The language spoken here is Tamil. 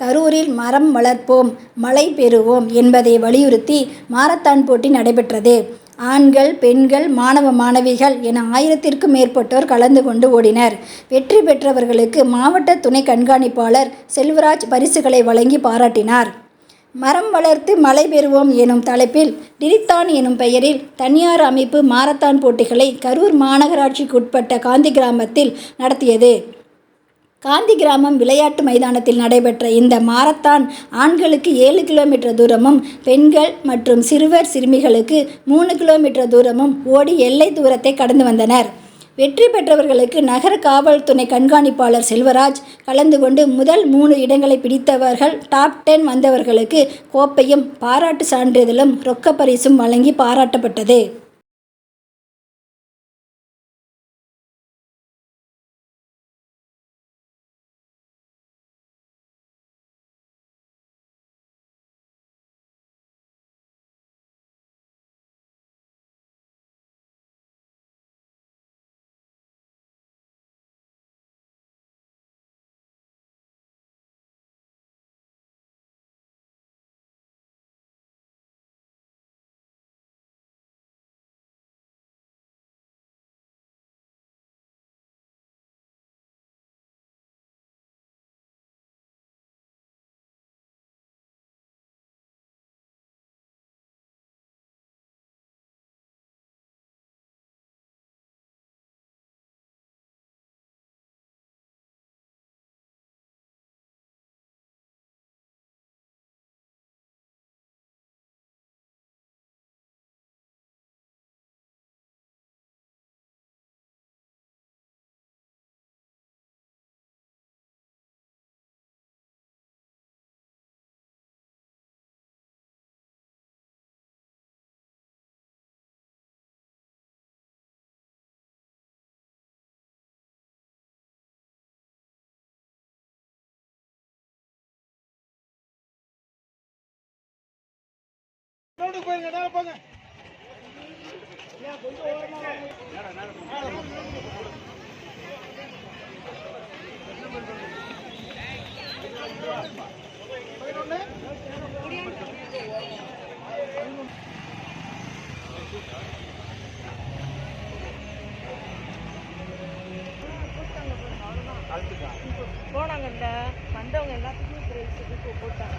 கரூரில் மரம் வளர்ப்போம் மழை பெறுவோம் என்பதை வலியுறுத்தி மாரத்தான் போட்டி நடைபெற்றது. ஆண்கள், பெண்கள், மாணவ, மாணவிகள் என ஆயிரத்திற்கும் மேற்பட்டோர் கலந்து கொண்டு ஓடினர். வெற்றி பெற்றவர்களுக்கு மாவட்ட துணை கண்காணிப்பாளர் செல்வராஜ் பரிசுகளை வழங்கி பாராட்டினார். மரம் வளர்த்து மழை பெறுவோம் எனும் தலைப்பில் டிரித்தான் எனும் பெயரில் தனியார் அமைப்பு மாரத்தான் போட்டிகளை கரூர் மாநகராட்சிக்குட்பட்ட காந்தி கிராமத்தில் நடத்தியது. காந்தி கிராமம் விளையாட்டு மைதானத்தில் நடைபெற்ற இந்த மாரத்தான் ஆண்களுக்கு ஏழு கிலோமீட்டர் தூரமும், பெண்கள் மற்றும் சிறுவர், சிறுமிகளுக்கு மூணு கிலோமீட்டர் தூரமும் ஓடி எல்லை தூரத்தை கடந்து வந்தனர். வெற்றி பெற்றவர்களுக்கு நகர காவல்துறை கண்காணிப்பாளர் செல்வராஜ் கலந்து கொண்டு முதல் மூணு இடங்களை பிடித்தவர்கள், டாப் டென் வந்தவர்களுக்கு கோப்பையும், பாராட்டு சான்றிதழும், ரொக்க பரிசும் வழங்கி பாராட்டப்பட்டது. போயிருங்க நேரா போங்க. போனாங்கல்ல வந்தவங்க எல்லாத்துக்குமே போட்டாங்க.